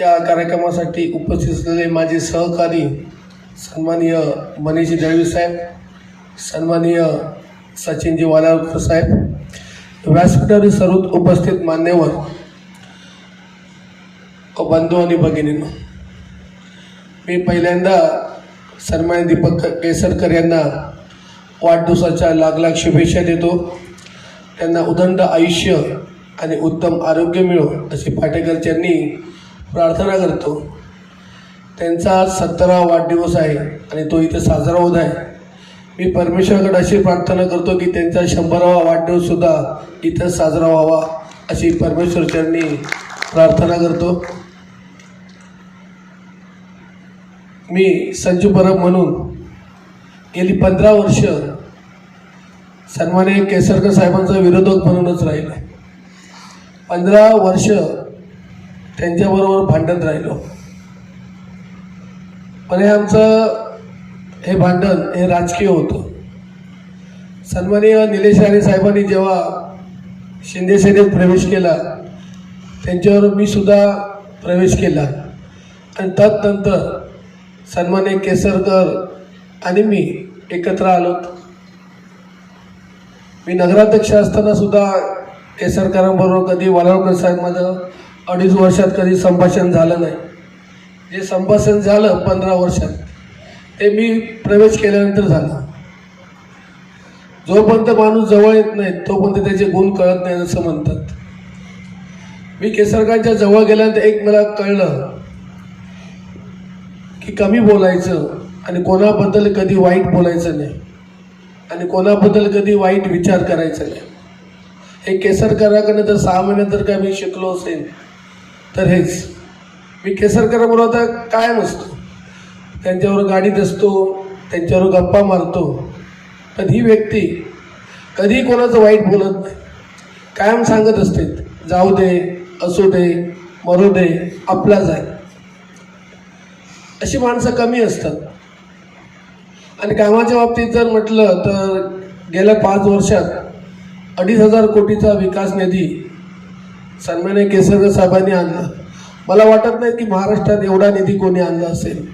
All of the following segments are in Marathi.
या कार्यक्रमासाठी उपस्थित असलेले माझे सहकारी सन्माननीय मनीषजी दळवी साहेब सन्माननीय सचिनजी वालावकर साहेब व्यासपीठावरील सर्व उपस्थित मान्यवर बंधू आणि भगिनींनो मी पहिल्यांदा सन्मान्य दीपक केसरकर यांना वाढदिवसाच्या लाख लाख शुभेच्छा देतो. त्यांना उदंड आयुष्य आणि उत्तम आरोग्य मिळो अशी पाटेकरच्यांनी प्रार्थना करतो. त्यांचा आज सत्तरावा वाढदिवस आहे आणि तो इथं साजरा होत आहे. मी परमेश्वराकडे अशी प्रार्थना करतो की त्यांचा शंभरावा वाढदिवससुद्धा इथं साजरा व्हावा अशी परमेश्वरच्यांनी प्रार्थना करतो. मी संजू परब म्हणून गेली पंधरा वर्ष सन्मान्य केसरकर साहेबांचा विरोधक म्हणूनच राहिला पंधरा वर्ष त्यांच्याबरोबर भांडत राहिलो. पण हे आमचं हे भांडण हे राजकीय होतं. सन्माननीय निलेश राणे साहेबांनी जेव्हा शिंदे सेनेत प्रवेश केला त्यांच्यावर मी सुद्धा प्रवेश केला. आणि तदनंतर सन्मान्य केसरकर आणि मी एकत्र आलो. मी नगराध्यक्ष असताना सुद्धा केसरकरांबरोबर कधी वालावकर साहेब माझं अडीच वर्षात कधी संभाषण झालं नाही. जे संभाषण झालं पंधरा वर्षात ते मी प्रवेश केल्यानंतर झालं. जोपर्यंत माणूस जवळ येत नाही तोपर्यंत त्याचे गुण कळत नाही असं म्हणतात. मी केसरकांच्या जवळ गेल्यानंतर एक मला कळलं की कमी बोलायचं आणि कोणाबद्दल कधी वाईट बोलायचं नाही आणि कोणाबद्दल कधी वाईट विचार करायचा नाही. हे केसरकराकडनं तर सहा महिन्यात तर काय मी शिकलो असेल तर हेच. मी केसरकराबरोबर आता कायम असतो. त्यांच्यावर गाडीत असतो त्यांच्यावर गप्पा मारतो. पण ही व्यक्ती कधी कोणाचं वाईट बोलत नाही. कायम सांगत असते जाऊ दे असू दे मरू दे आपलाच आहे अशी माणसं कमी असतात. आणि कामाच्या बाबतीत जर म्हटलं तर गेल्या पाच वर्षात अडीच हजार कोटीचा विकास निधी सन्मान्य केसरकर साहेबांनी आणला. मला वाटत नाही की महाराष्ट्रात एवढा निधी कोणी आणला असेल.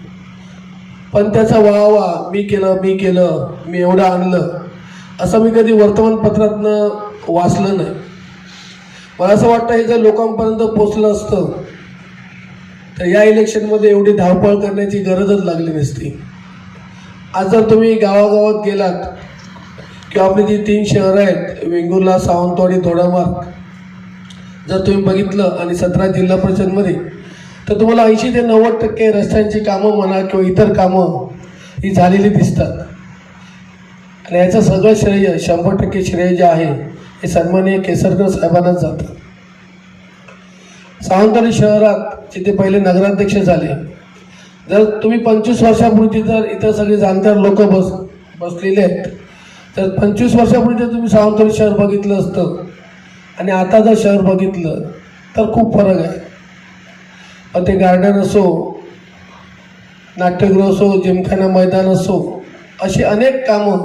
पण त्याचा वावा मी केलं मी केलं मी एवढं आणलं असं मी कधी वर्तमानपत्रातनं वाचलं नाही. मला असं वाटतं हे जर लोकांपर्यंत पोचलं असतं तर या इलेक्शनमध्ये एवढी धावपळ करण्याची गरजच लागली नसती. आज जर तुम्ही गावागावात गेलात किंवा आपली जी तीन शहरं आहेत वेंगुर्ला सावंतवाडी थोडामार्ग जर तुम्ही बघितलं आणि सतरा जिल्हा परिषदमध्ये तर तुम्हाला ऐंशी ते नव्वद टक्के रस्त्यांची कामं म्हणा किंवा इतर कामं ही झालेली दिसतात. आणि याचं सगळं श्रेय शंभर टक्के श्रेय जे आहे हे सन्माननीय केसरकर साहेबांनाच जातं. सावंतवाडी शहरात जिथे पहिले नगराध्यक्ष झाले जर तुम्ही पंचवीस वर्षापूर्वी जर इतर सगळे जाणकार लोक बस बसलेले आहेत तर पंचवीस वर्षापूर्वी जर तुम्ही सावंतवाडी शहर बघितलं असतं आणि आता जर शहर बघितलं तर खूप फरक आहे. मग ते गार्डन असो नाट्यगृह असो जिमखाना मैदान असो अशी अनेक कामं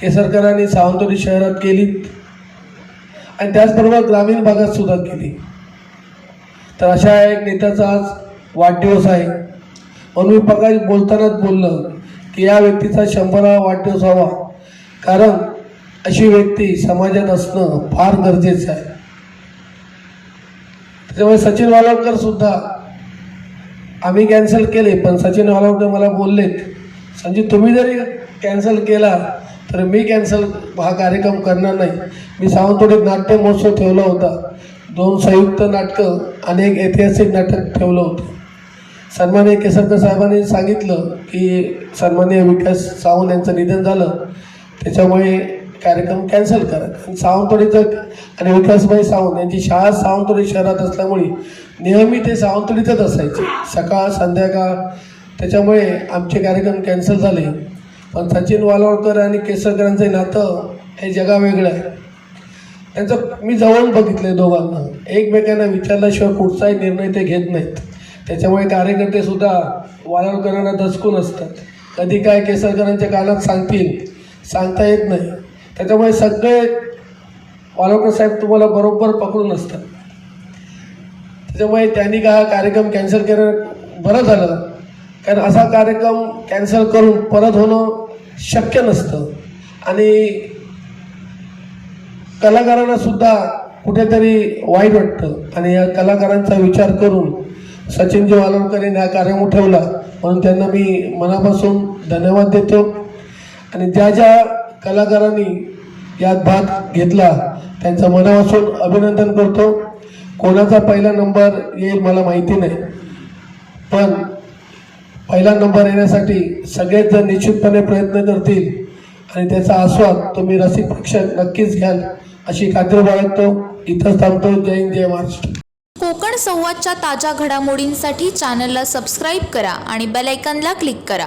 केसरकरांनी सावंतवाडी शहरात केलीत. आणि त्याचबरोबर ग्रामीण भागात सुद्धा केली. तर अशा एक नेत्याचा आज वाढदिवस आहे. म्हणून मी पगार बोलतानाच बोललं की या व्यक्तीचा शंभरावा वाढदिवस हवा कारण अशी व्यक्ती समाजात असणं फार गरजेचं आहे. त्याच्यामुळे सचिन वालावकर सुद्धा आम्ही कॅन्सल केले पण सचिन वालावकर मला बोललेत संजीव तुम्ही जरी कॅन्सल केला तर मी कॅन्सल हा कार्यक्रम करणार नाही. मी सावंतवाडीत नाट्य महोत्सव ठेवला होता. दोन संयुक्त नाटकं आणि एक ऐतिहासिक नाटक ठेवलं होतं. सन्मान्य केसरकर साहेबांनी सांगितलं की सन्मान्य विकास सावंत यांचं निधन झालं. त्याच्यामुळे कार्यक्रम कॅन्सल करा आणि सावंतवाडीचं आणि विकासभाई सावंत यांची शाळा सावंतवाडी शहरात असल्यामुळे नेहमी ते सावंतवाडीतच असायचे. सकाळ संध्याकाळ त्याच्यामुळे आमचे कार्यक्रम कॅन्सल झाले. पण सचिन वालवडकर आणि केसरकरांचं नातं हे जगावेगळं आहे. त्यांचं मी जवळून बघितलं दोघांना. एकमेकांना विचारल्याशिवाय कुठचाही निर्णय ते घेत नाहीत. त्याच्यामुळे कार्यकर्ते सुद्धा वालवडकरांना दचकून असतात. कधी काय केसरकरांच्या कानात सांगतील सांगता येत नाही. त्याच्यामुळे सगळे वालवडकर साहेब तुम्हाला बरोबर पकडून असतात. त्याच्यामुळे त्यांनी का हा कार्यक्रम कॅन्सल केलं? बरं झालं. कारण असा कार्यक्रम कॅन्सल करून परत होणं शक्य नसतं. आणि कलाकारांना सुद्धा कुठेतरी वाईट वाटतं. आणि या कलाकारांचा विचार करून सचिनजी वालवकर यांनी हा कार्यक्रम उठवला म्हणून त्यांना मी मनापासून धन्यवाद देतो. आणि ज्या ज्या कलाकारांनी यात भाग घेतला. त्यांचं मनापासून अभिनंदन करतो. कोणाचा पहिला नंबर येईल मला माहिती नाही. पण पहिला नंबर येण्यासाठी सगळेच जण निश्चितपणे प्रयत्न करतील आणि त्याचा आस्वाद तुम्ही रसिक प्रेक्षक नक्कीच घ्याल अशी खात्री बाळगतो. इथंच थांबतो. जय हिंद जय महाराष्ट्र. कोकण संवादच्या ताज्या घडामोडींसाठी चॅनलला सबस्क्राईब करा आणि बेलायकनला क्लिक करा.